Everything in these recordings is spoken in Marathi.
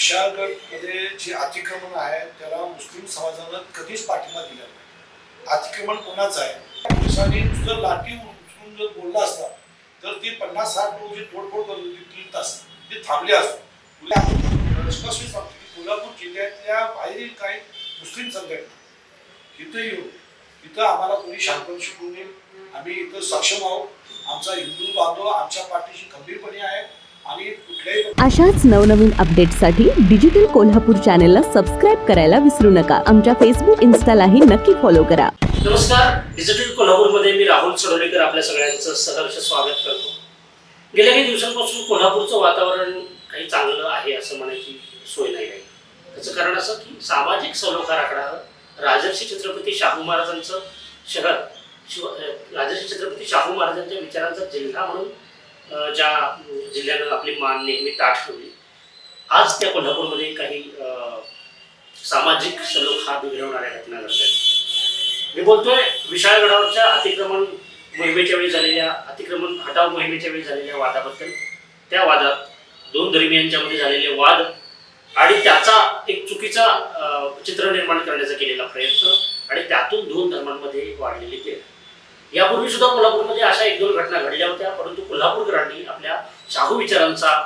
विशाळगडमध्ये जे अतिक्रमण आहे त्याला मुस्लिम समाजानं कधीच पाठिंबा दिला नाही. अतिक्रमण कोणाचं आहे? पोलिसांनी नुसतं लाठी उचलून जर बोलला असता तर ती पन्नास साठ लोक जी तोडफोड करत होती तीन तास ते थांबले असतात कोल्हापूर जिल्ह्यातल्या बाहेरील काही मुस्लिम संघटना इथं येऊन इथं आम्हाला कोणी शांतपणे शिकवू नये आम्ही इथं सक्षम आहोत. आमचा हिंदू बांधव आमच्या पाठीशी खंबीरपणे आहे आणि अशाच नवनवीन अपडेट्ससाठी डिजिटल कोल्हापूर चॅनेलला सबस्क्राईब करायला विसरू नका. आमच्या फेसबुक इन्स्टालाही नक्की फॉलो करा. नमस्कार. डिजिटल कोल्हापूरमध्ये मी राहुल सडोलेकर आपल्या सगळ्यांचं सहर्ष स्वागत करतो. गेल्या काही दिवसांपासून कोल्हापूरचं वातावरण काही चांगलं आहे असं म्हणायची सोय नाही आहे. त्याचं कारण असं की सामाजिक सलोखा राखणारं राजर्षी छत्रपती शाहू महाराजांचं शहर शिव राजर्षी छत्रपती शाहू महाराजांच्या विचारांचा जिल्हा म्हणून ज्या जिल्ह्यानं आपली मान नेहमी ताठ ठेवली आज त्या कोल्हापूरमध्ये काही सामाजिक सलोक हा बिघडवणाऱ्या घटना घडतात आहेत. मी बोलतोय विशाळगडावरच्या अतिक्रमण मोहिमेच्या वेळी झालेल्या अतिक्रमण हटाव मोहिमेच्या वेळी झालेल्या वादाबद्दल. त्या वादात दोन धर्मियांच्यामध्ये झालेले वाद आणि त्याचा एक चुकीचा चित्र निर्माण करण्याचा केलेला प्रयत्न आणि त्यातून दोन धर्मांमध्ये वाढलेली तेढ यापूर्वी सुद्धा कोल्हापूरमध्ये अशा एक दोन घटना घडल्या होत्या परंतु कोल्हापूरकरांनी आपल्या शाहू विचारांचा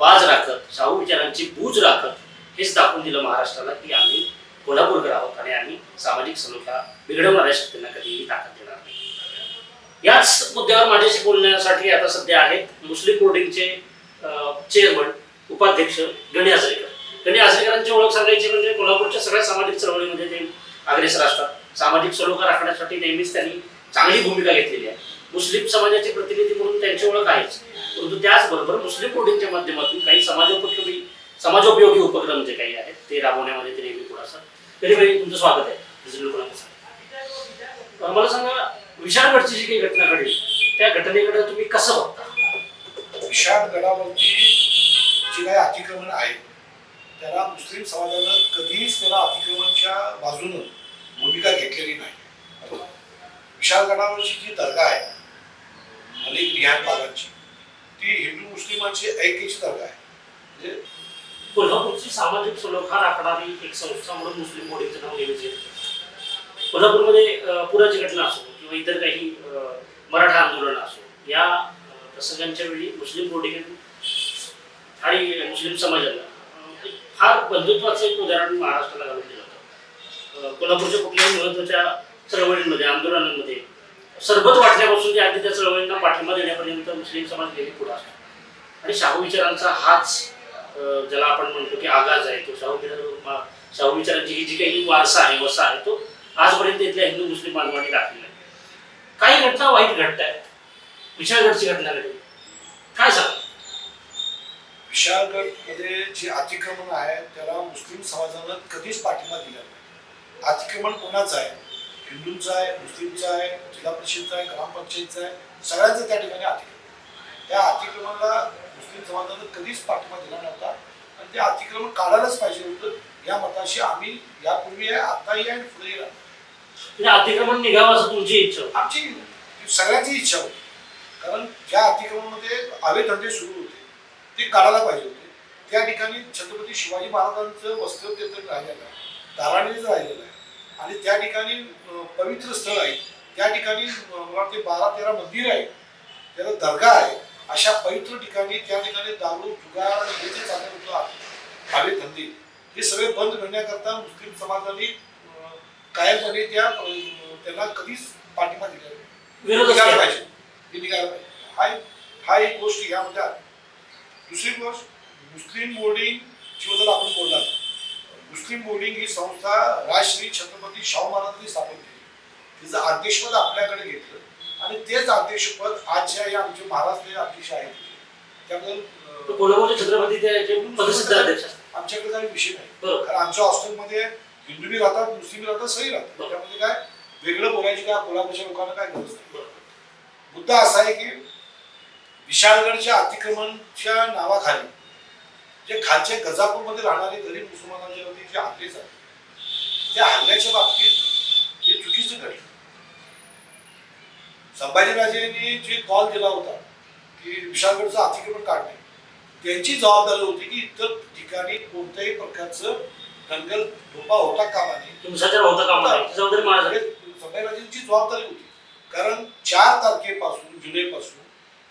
बाज राखत शाहू विचारांची बूज राखत हेच दाखवून दिलं महाराष्ट्राला की आम्ही कोल्हापूरकर आहोत आणि आम्ही सामाजिक सलोखा बिघडवणाऱ्या शक्तींना कधीही ताकद देणार नाही. याच मुद्द्यावर माझ्याशी बोलण्यासाठी आता सध्या आहेत मुस्लिम बोर्डिंगचे चेअरमन उपाध्यक्ष गणी आजरेकर. गणी आजरेकरांची ओळख सांगायची म्हणजे कोल्हापूरच्या सगळ्या सामाजिक चळवळीमध्ये ते अग्रेसर असतात. सामाजिक सलोखा राखण्यासाठी नेहमीच त्यांनी चांगली भूमिका घेतलेली आहे. मुस्लिम समाजाचे प्रतिनिधी म्हणून त्यांची ओळख आहेच. परंतु त्याचबरोबर मुस्लिम बोर्डिंगच्या माध्यमातून काही समाजोपयोगी समाजोपयोगी उपक्रम जे काही आहेत ते राबवण्यामध्ये ते नेहमी पुढे असतात तरी भाई तुमचं स्वागत आहे. मला सांगा विशाळगडची जी काही घटना घडली त्या घटनेकडे तुम्ही कसं बघता? विशाळगडावरती जी काही अतिक्रमण आहे त्याला मुस्लिम समाजानं कधीच त्याला अतिक्रमणच्या बाजूनं भूमिका घेतलेली नाही. विशाळगडावरची जी दर्गा आहे अनेक रिहान बागांची ती हिंदू मुस्लिमांची ऐक्याची दर्गा आहे. म्हणजे कोल्हापूरची सामाजिक सुलोखा राखणारी एक संस्था म्हणून मुस्लिम मोडीचं नाव नेहमीच कोल्हापूरमध्ये पुराची घटना असो किंवा इतर काही मराठा आंदोलन असो या प्रसंगांच्या वेळी मुस्लिम बोर्डिंग आणि मुस्लिम समाजाला फार बंधुत्वाचं एक उदाहरण महाराष्ट्राला घालून दिलं होतं. कोल्हापूरच्या कुठल्याही महत्त्वाच्या चळवळींमध्ये आंदोलनांमध्ये. सरबत वाटण्यापासून ते आधी त्या चळवळींना पाठिंबा देण्यापर्यंत मुस्लिम समाज नेहमी पुढे असतो. आणि शाहू विचारांचा हाच ज्याला आपण म्हणतो की आगाज आहे तो शाहू विचार शाहू विचारांची ही जी काही वारसा आहे वसा आहे तो आजपर्यंत इथल्या हिंदू मुस्लिम बांधवांनी राखलेला आहे. काही घटना वाईट घडत आहेत. विशाळगडची घटना घडली. काय सांग विशाळगडमध्ये जे अतिक्रमण आहे त्याला मुस्लिम समाजानं कधीच पाठिंबा दिला नाही. अतिक्रमण कोणाचं आहे? हिंदूंचं आहे मुस्लिमचं आहे जिल्हा परिषदचं आहे ग्रामपंचायतचं आहे सगळ्यांचं त्या ठिकाणी अतिक्रमण त्या अतिक्रमणाला मुस्लिम समाजानं कधीच पाठिंबा दिला नव्हता. आणि ते अतिक्रमण काढायलाच पाहिजे होतं. या मताशी आम्ही यापूर्वी आहे आताही आहे आणि पुढेही राहणार. म्हणजे अतिक्रमण निघावं असं तुमची इच्छा. आमची सगळ्यांची इच्छा होती. कारण ज्या अतिक्रमणामध्ये आवे धंदे सुरू होते. ते काढायला पाहिजे होते. त्या ठिकाणी छत्रपती शिवाजी महाराजांचं वस्त्र तर राहिलेलं आहे. दाराणीच राहिलेलं आहे. आणि त्या ठिकाणी पवित्र स्थळ आहे. त्या ठिकाणी मला वाटते बारा तेरा मंदिर आहे. त्याला दर्गा आहे. अशा पवित्र ठिकाणी त्या ठिकाणी दारू जुगार आणि हे जे चालत होतं आवे धंदे. हे सगळे बंद करण्याकरता मुस्लिम समाजाने कायमपणे त्या त्यांना कधीच पाठिंबा दिला निघायला. पाहिजे. हे निघायला पाहिजे. हा एक- हा एक गोष्ट यामध्ये दुसरी गोष्ट मुस्लिम बोर्डिंगची बद्दल आपण बोलणार. मुस्लिम बोर्डिंग ही संस्था राजश्री छत्रपती शाहू महाराजांनी स्थापन केली. तिचं अध्यक्षपद आपल्याकडे घेतलं. आणि तेच अध्यक्षपद आजच्या या आमचे महाराष्ट्रीय अध्यक्ष आहेत. त्याबद्दल कोल्हापूरचे छत्रपती. आमच्याकडे काही विषय नाही. कारण आमच्या हॉस्टेलमध्ये हिंदूही राहतात मुस्लिम राहतात सही राहतात. त्यामध्ये काय? वेगळं बोलायची काय कोल्हापूरच्या लोकांना काय गरज नाही. मुद्दा असा आहे की विशाळगडच्या अतिक्रमणच्या नावाखाली जे खालच्या गजापूरमध्ये राहणारे गरीब मुसलमानांच्यावरती जे हल्ले झाले त्या हल्ल्याच्या बाबतीत हे चुकीचं घडलं. संभाजीराजेंनी जे कॉल दिला होता की विशाळगडचं अतिक्रमण काढणे त्यांची जबाबदारी होती की इतर ठिकाणी कोणत्याही प्रकारचं दंगल धोपा होता कामा नये संभाजीराजेंची जबाबदारी होती. कारण चार तारखेपासून जुलैपासून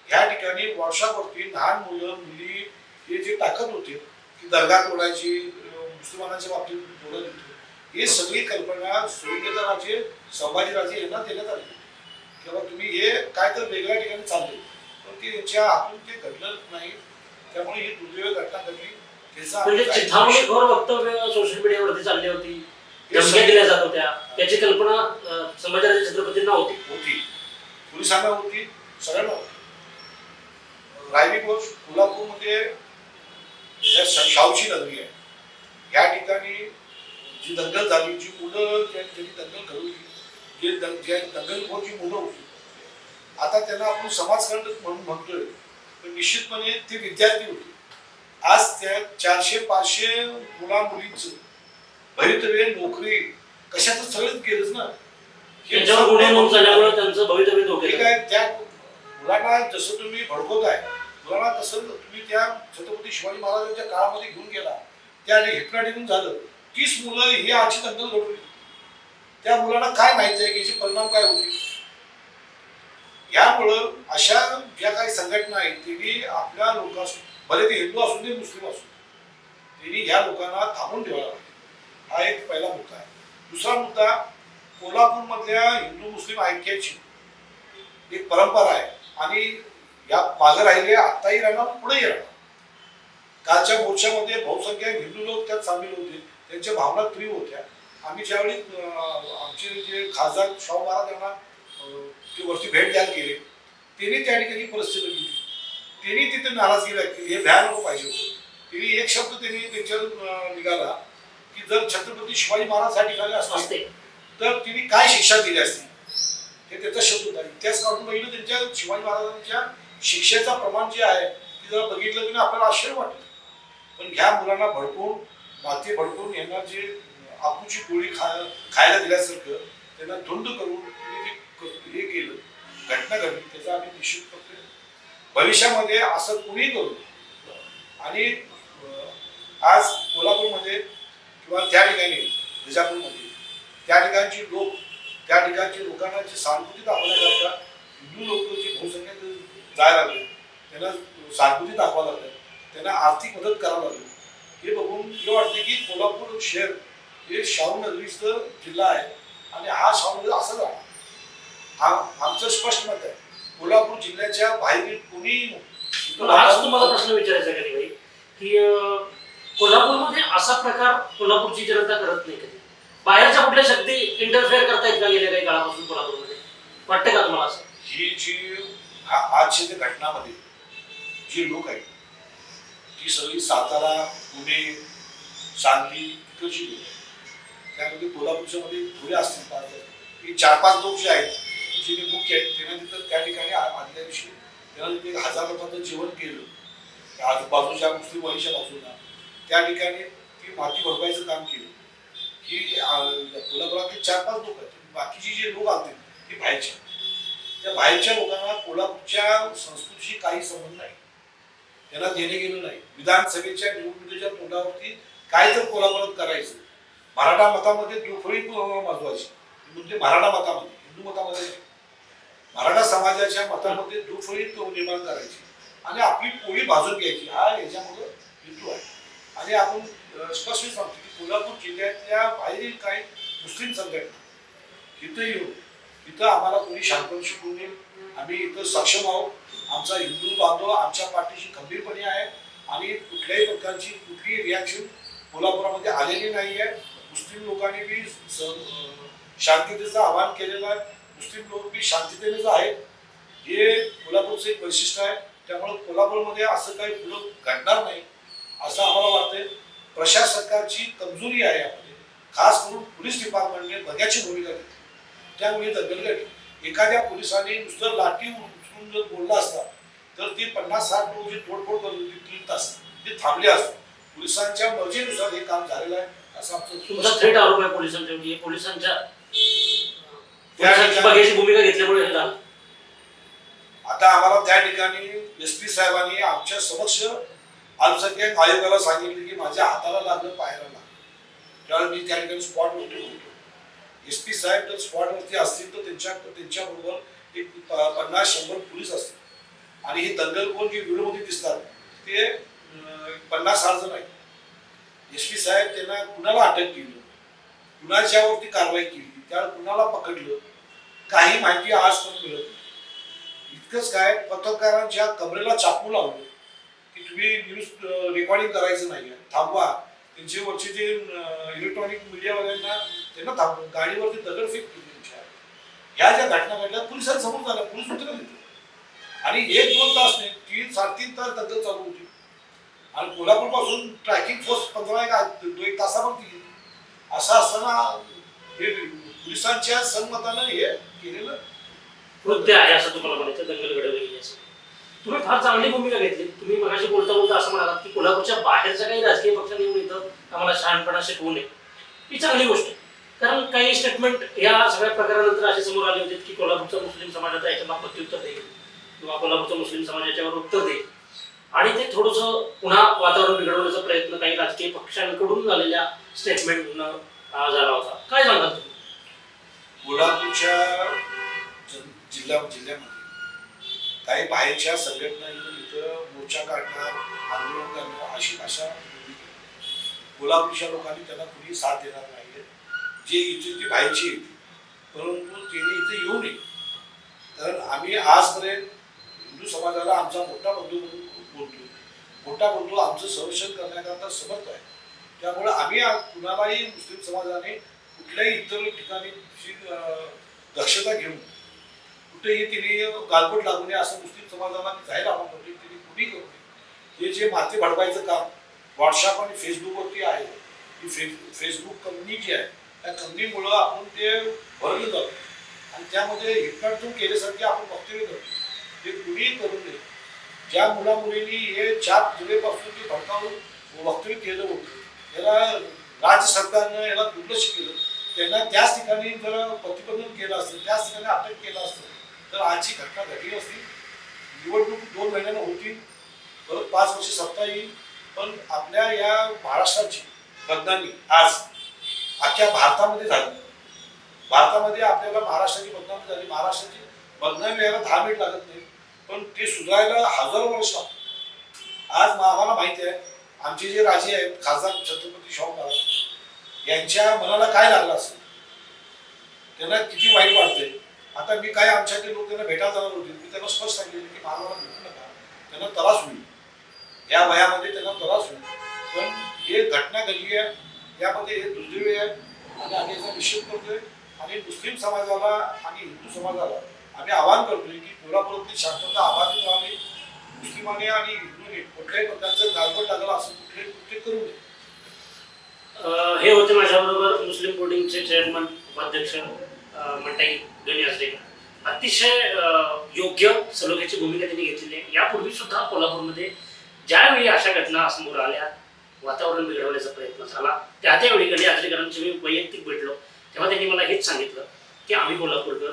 ह्या ठिकाणी वर्षावरती लहान मुलं मुली हे जे टाकत होते की दर्गा तोडायची मुसलमानांच्या बाबतीत तोडत होते हे सगळी कल्पना सुरेंद्रराजे संभाजीराजे यांना देण्यात आली किंवा तुम्ही हे काय तर वेगळ्या ठिकाणी चालले पण ते यांच्या हातून ते घडलं नाही. त्यामुळे ही दुर्दैवी घटना घडली. वक्तव्य सोशल मीडियावरती चालली होती धमक्या दिल्या जात होत्या त्याची कल्पना संभाजीराजे छत्रपतींना होती होती. पोलिसांना होती सगळ्यांना होती. कोल्हापूरमध्ये श- शाहूची नगरी आहे. या ठिकाणी जी दंगल झाली जी मुलं ज्या- ज्यांनी दंगल घडवली जे दंगलखोर जी मुलं होती. आता त्यांना आपण समाजकारण म्हणून म्हणतोय पण निश्चितपणे ते विद्यार्थी होते. आज त्या चारशे पाचशे मुला मुलींचं भवितव्य नोकरी कशातच सगळंच गेलंच ना? त्यांच्यावर गुन्हे नोंद झाल्यामुळे त्यांचं भवितव्य आहे. आहे त्या मुलांना जसं तुम्ही भडकवताय मुलांना तसं तुम्ही त्या छत्रपती शिवाजी महाराजांच्या काळामध्ये घेऊन गेला. त्या हिटनाटिकून झालं. तीस मुलं ही आजची दंगल घडवली. त्या मुलांना काय माहिती आहे की याचे परिणाम काय होतील? यामुळं अशा ज्या काही संघटना आहेत त्यांनी आपल्या लोकांस भले ते हिंदू असून दे मुस्लिम असून त्यांनी ह्या लोकांना थांबून ठेवायला पाहिजे. हा एक पहिला मुद्दा आहे. दुसरा मुद्दा कोल्हापूरमधल्या हिंदू मुस्लिम ऐक्याची एक परंपरा आहे. आणि या मागे राहिले आत्ताही राहणार पुढेही राहणार. कालच्या मोर्चामध्ये बहुसंख्य हिंदू लोक त्यात सामील होते त्यांच्या भावना तीव्र होत्या. आम्ही ज्यावेळी आमचे जे खासदार शाहू महाराज यांना ते वरती भेट द्यायला गेले त्यांनी त्या ठिकाणी परिस्थिती बघितली त्यांनी तिथे नाराजगी व्यक्त केली. हे भ्या नको पाहिजे होतं. त्यांनी एक शब्द त्यांनी त्यांच्यावर निघाला की जर छत्रपती शिवाजी महाराज या ठिकाणी असते असते. तर तिने काय शिक्षा दिली असती? हे त्याचा शब्द होता. इतिहास काढून बघितलं त्यांच्या शिवाजी महाराजांच्या शिक्षेचं प्रमाण जे आहे ते जर बघितलं की आपल्याला आश्चर्य वाटलं. पण ह्या मुलांना भडकून माती भडकून यांना जे आपूची गोळी खा खायला दिल्यासारखं त्यांना धुंद करून जे हे केलं घटना घडली त्याचा आम्ही निश्चित करतोय. भविष्यामध्ये असं कुणीही करू आणि आज कोल्हापूरमध्ये किंवा त्या ठिकाणी विजापूरमध्ये त्या ठिकाणची लोक त्या ठिकाणची लोकांना जी सहानुभूती दाखवण्याकरता हिंदू लोक जी बहुसंख्येने जायला लागले? त्यांना सहानुभूती दाखवायला लागल्या त्यांना आर्थिक मदत करावं लागली. हे बघून हे वाटते की कोल्हापूर शहर हे शाहू नगरीचं जिल्हा आहे. आणि हा शाहू नगर असंच आहे हा आमचं स्पष्ट मत आहे. कोल्हापूर जिल्ह्याच्या बाहेरील कोणीही पण आज तुम्हाला प्रश्न विचारायचा कधी भाई की कोल्हापूरमध्ये असा प्रकार कोल्हापूरची जनता करत नाही कधी? बाहेरच्या कुठल्या शक्ती इंटरफेअर करतायत का गेल्या काही काळापासून कोल्हापूरमध्ये? वाटतं का तुम्हाला असं? ही जी हा आजच्या त्या घटनामध्ये जी लोक आहेत ती सगळी सातारा पुणे सांगली इकडची लोक आहेत त्यामध्ये कोल्हापूरच्या मध्ये थोडे असतील पाच हे चार पाच लोक जे आहेत जे मुख्य आहेत त्यांना तिथं त्या ठिकाणी आदल्या दिवशी त्यांना तिथे हजार लोकांचं जेवण केलं. आजूबाजूच्या मुस्लिम वहीच्या बाजूला त्या ठिकाणी ती माती भरवायचं काम केलं. की आ, कोल्हापुरातले चार पाच लोक आहेत बाकीची जे लोक आले ते बाहेरचे त्या बाहेरच्या लोकांना कोल्हापूरच्या संस्कृतीशी काही संबंध नाही. त्यांना देणे गेलं नाही. विधानसभेच्या निवडणुकीच्या तोंडावरती काय तर कोल्हापुरात करायचं. मराठा मतामध्ये दुफळी माजवायची. म्हणजे मराठा मतामध्ये हिंदू मतामध्ये मराठा समाजाच्या मतामध्ये दुफळी निर्माण करायची. आणि आपली पोळी भाजून घ्यायची. हा याच्यामुळे हेतू आहे. आणि आपण स्पष्ट सांगतो की कोल्हापूर जिल्ह्यातल्या बाहेरील काही मुस्लिम संघटना तिथे येऊन इथं आम्हाला कोणी शांतपणे शिकवून नये आम्ही इथं सक्षम आहोत. आमचा हिंदू बांधव आमच्या पाठीशी खंबीरपणे आहे आणि कुठल्याही प्रकारची कुठलीही रिॲक्शन कोल्हापुरामध्ये आलेली नाही आहे मुस्लिम लोकांनी बी शांततेचं आवाहन केलेलं आहे. मुस्लिम लोक बी शांततेनेच आहेत. हे कोल्हापूरचं एक वैशिष्ट्य आहे. त्यामुळे कोल्हापूरमध्ये असं काही पुढं घडणार नाही असं आम्हाला वाटतंय. प्रशासकाची कमजोरी आहे यामध्ये. खास करून पोलीस डिपार्टमेंटने बघ्याची भूमिका घेतली. त्यामुळे दंगल घडली एखाद्या पोलिसाने नुसतं लाठी उचलून जर बोलला असता तर ते पन्नास साठ लोक जे तोडफोड करत होते तीन तास ते थांबले असते. पोलिसांच्या मर्जीनुसार हे काम झालेलं आहे असं आमचं थेट आरोप आहे पोलिसांच्या म्हणजे पोलिसांच्या भूमिका घेतल्यामुळे हे झालं. आता आम्हाला त्या ठिकाणी एस पी साहेबांनी आमच्या समक्ष अल्पसंख्याक आयोगाला सांगितलं की माझ्या हाताला लागलं पायाला लागलं. त्यावेळेस मी त्या ठिकाणी स्पॉटवरती होतो. एस पी साहेब जर स्पॉटवरती असतील तर त्यांच्या त्यांच्याबरोबर एक पन्नास शंभर पोलीस असतील. आणि हे दंगल कोण जे व्हिडिओमध्ये दिसतात ते पन्नास साठ जण आहेत. एस पी साहेब त्यांना कुणाला अटक केली? कुणाच्यावरती कारवाई केली? त्या कुणाला पकडलं? काही माहिती आज पण मिळत नाही. इतकंच काय पत्रकारांच्या कमरेला चाकू लावलं की तुम्ही न्यूज रेकॉर्डिंग करायचं नाही थांबवा. त्यांचे वरचे जे इलेक्ट्रॉनिक मीडियावाल्यांना त्यांना थांबून गाडीवरती दगडफेक केली त्यांच्या ह्या ज्या घटना घडल्या पोलिसांसमोर झाल्या पोलीस उत्तर देते आणि एक दोन तास नाही तीन साडेतीन तास दगड चालू होती. आणि कोल्हापूरपासून ट्रॅकिंग फोर्स पंधरा एक एक तासावरती गेली. असं असताना हे पोलिसांच्या संमतानं हे केलेलं कृत्य आहे असं तुम्हाला म्हणायचं दंगल घडवली गेली असं. तुम्ही फार चांगली भूमिका घेतली. तुम्ही मगाशी बोलता बोलता असं म्हणालात की कोल्हापूरच्या बाहेरच्या काही राजकीय पक्षांनी येऊन इथं आम्हाला शहाणपणा शिकवू नये. ही चांगली गोष्ट आहे. कारण काही स्टेटमेंट या सगळ्या प्रकारानंतर असे समोर आले होते की कोल्हापूरचा मुस्लिम समाजाचा याच्या प्रत्युत्तर देईल. किंवा कोल्हापूरचा मुस्लिम समाज याच्यावर उत्तर देईल. आणि ते थोडंसं पुन्हा वातावरण बिघडवण्याचा प्रयत्न काही राजकीय पक्षांकडून झालेल्या स्टेटमेंटनं झाला होता. काय सांगाल तुम्ही? कोल्हापूरच्या जिल्हा जिल्ह्यामध्ये काही बाहेरच्या संघटना येऊन इथं मोर्चा काढणार आंदोलन करणार अशी भाषा कोल्हापूरच्या लोकांनी त्यांना कुणी साथ देणार नाही जे इथे ती व्हायची परंतु त्यांनी इथे येऊ नये. कारण आम्ही आजपर्यंत हिंदू समाजाला आमचा मोठा बंधू म्हणून बोलतो मोठा बंधू आमचं संरक्षण करण्याकरता समर्थ आहे. त्यामुळे आम्ही कुणालाही मुस्लिम समाजाने कुठल्याही इतर ठिकाणी जी, दक्षता घेऊन कुठेही तिने गालबोट लागू नये असं मुस्लिम समाजाला मी जाहीर आवाहन करतो तिने कुणी करू नये. हे जे माती भडवायचं काम व्हॉट्सअप आणि फेसबुकवरती आहे. ही फे फेसबुक कंपनी जी आहे त्या थंडीमुळं आपण ते भरलं जातो. आणि त्यामध्ये हिटकाटून केल्यासारखे आपण वक्तव्य करतो. ते कुणीही करू नये. ज्या मुला मुलींनी हे चार जुलैपासून ते भडकावून वक्तव्य केलं होतं याला राज्य सरकारनं याला दुर्लक्ष केलं. त्यांना त्याच ठिकाणी जर प्रतिबंधन केलं असतं त्याच ठिकाणी अटक केलं असतं तर आजची घटना घडली असती. निवडणूक दोन महिन्यानं होती. परत पाच वर्ष सत्ता येईल. पण आपल्या या महाराष्ट्राची बदनामी आज अख्ख्या भारतामध्ये झाली. भारतामध्ये आपल्याला महाराष्ट्राची बदनामी झाली. महाराष्ट्राची बदनामी यायला दहा मिनिट लागत नाही. पण ते सुधारायला हजारो वर्ष आज आम्हाला माहिती आहे आमचे जे राजे आहेत खासदार छत्रपती शाहू महाराज यांच्या मनाला काय लागलं असेल? त्यांना किती वाईट वाटते आता मी काय आमच्याकडे लोक त्यांना भेटायला जाणार होते मी त्यांना स्पष्ट सांगितले की मला भेटू नका. त्यांना त्रास होईल. या वयामध्ये त्यांना त्रास होईल. पण हे घटना घडली आहे यामध्ये हे दुर्दैवी आहे आणि आम्ही याचा निषेध करतोय आणि मुस्लिम समाजाला आणि हिंदू समाजाला आम्ही आवाहन करतोय की कोल्हापुरातली शांतता आभारी राहावी मुस्लिमाने आणि हिंदूने कुठल्याही प्रकारचं गालबोट लागलं असं कुठलेही कृत्य करू नये. हे होते माझ्याबरोबर मुस्लिम बोर्डिंगचे चेअरमन उपाध्यक्ष अं, मंटाई गणी असलेकर अतिशय योग्य सलोख्याची भूमिका त्यांनी घेतलेली आहे. यापूर्वी सुद्धा कोल्हापूरमध्ये ज्यावेळी अशा घटना समोर आल्या वातावरण बिघडवण्याचा प्रयत्न झाला. त्या त्यावेळी गणी आचरेकरांची मी वैयक्तिक भेटलो. तेव्हा त्यांनी मला हेच सांगितलं की आम्ही कोल्हापूरकर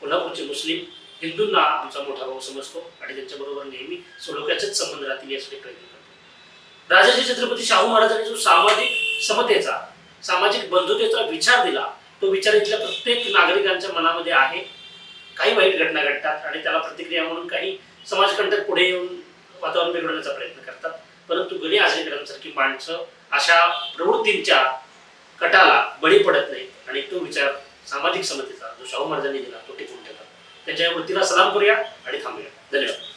कोल्हापूरचे मुस्लिम हिंदूंना आमचा मोठा भाऊ समजतो आणि त्यांच्याबरोबर नेहमी सलोख्याचेच संबंध राहतील यासाठी प्रयत्न करतो. राजाजी छत्रपती शाहू महाराजांनी जो सामाजिक समतेचा सामाजिक बंधुतेचा विचार दिला तो विचार इथल्या प्रत्येक नागरिकांच्या मनामध्ये आहे. काही वाईट घटना घडतात आणि त्याला प्रतिक्रिया म्हणून काही समाजकंटक पुढे येऊन वातावरण बिघडवण्याचा प्रयत्न करतात. परंतु गणी आजरेकरांसारखी माणसं अशा प्रवृत्तींच्या कटाला बळी पडत नाहीत. आणि तो विचार सामाजिक समतेचा जो शाहू महाराजांनी दिला तो टिकून ठेवला. त्यांच्या वृत्तीला सलाम करूया आणि थांबूया. धन्यवाद.